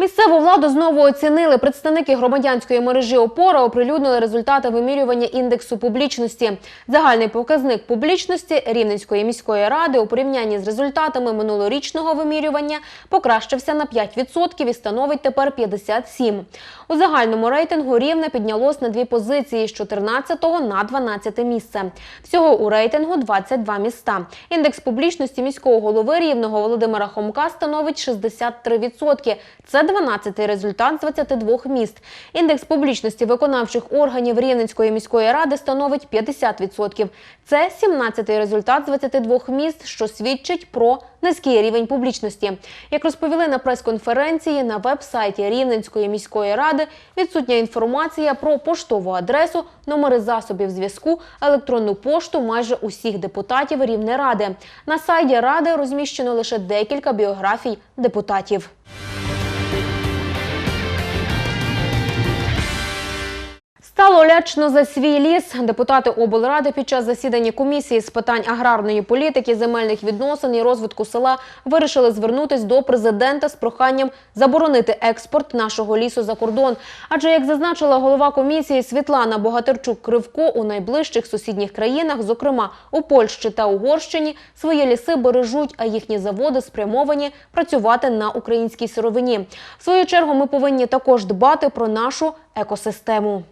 Місцеву владу знову оцінили. Представники громадянської мережі ОПОРА оприлюднили результати вимірювання індексу публічності. Загальний показник публічності Рівненської міської ради у порівнянні з результатами минулорічного вимірювання покращився на 5% і становить тепер 57. У загальному рейтингу рівне піднялось на дві позиції з 14 на 12 місце. Всього у рейтингу 22 міста. Індекс публічності міського голови рівного Володимира Хомка становить 63%. Це 12-й результат з 22 міст. Індекс публічності виконавчих органів Рівненської міської ради становить 50%. Це 17-й результат з 22 міст, що свідчить про низький рівень публічності. Як розповіли на прес-конференції на веб-сайті Рівненської міської ради, відсутня інформація про поштову адресу, номери засобів зв'язку, електронну пошту майже усіх депутатів Рівнеради. На сайті ради розміщено лише декілька біографій депутатів. Лячно за свій ліс. Депутати облради під час засідання комісії з питань аграрної політики, земельних відносин і розвитку села вирішили звернутись до президента з проханням заборонити експорт нашого лісу за кордон. Адже, як зазначила голова комісії Світлана Богатирчук-Кривко, у найближчих сусідніх країнах, зокрема у Польщі та Угорщині, свої ліси бережуть, а їхні заводи спрямовані працювати на українській сировині. В свою чергу ми повинні також дбати про нашу екосистему.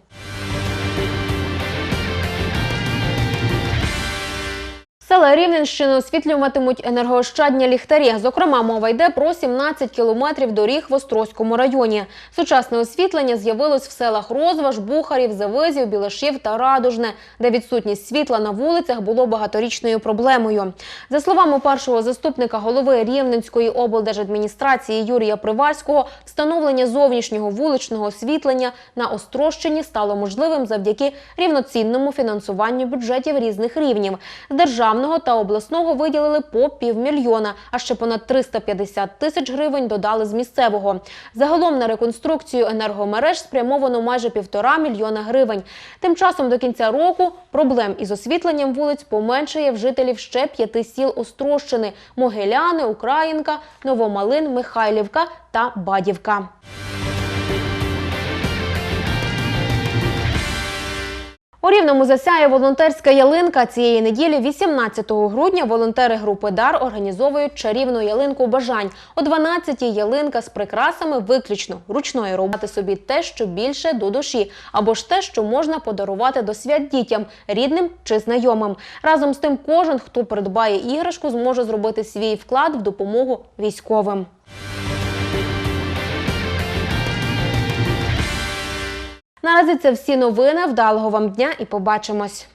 Рівненщини освітлюватимуть енергоощадні ліхтарі. Зокрема, мова йде про 17 кілометрів доріг в Острозькому районі. Сучасне освітлення з'явилось в селах Розваж, Бухарів, Завизів, Білашів та Радужне, де відсутність світла на вулицях було багаторічною проблемою. За словами першого заступника голови Рівненської облдержадміністрації Юрія Приварського, встановлення зовнішнього вуличного освітлення на Острощині стало можливим завдяки рівноцінному фінансуванню бюджетів різних рівнів. Державного та обласного виділили по півмільйона, а ще понад 350 тисяч гривень додали з місцевого. Загалом на реконструкцію енергомереж спрямовано майже півтора мільйона гривень. Тим часом до кінця року проблем із освітленням вулиць поменшає в жителів ще п'яти сіл Острощини – Могиляни, Українка, Новомалин, Михайлівка та Бадівка. У Рівному засяє волонтерська ялинка. Цієї неділі, 18 грудня, волонтери групи Дар організовують чарівну ялинку бажань. О 12-й ялинка з прикрасами виключно ручної роботи собі те, що більше до душі, або ж те, що можна подарувати до свят дітям, рідним чи знайомим. Разом з тим, кожен, хто придбає іграшку, зможе зробити свій вклад в допомогу військовим. Наразі це всі новини. Вдалого вам дня і побачимось.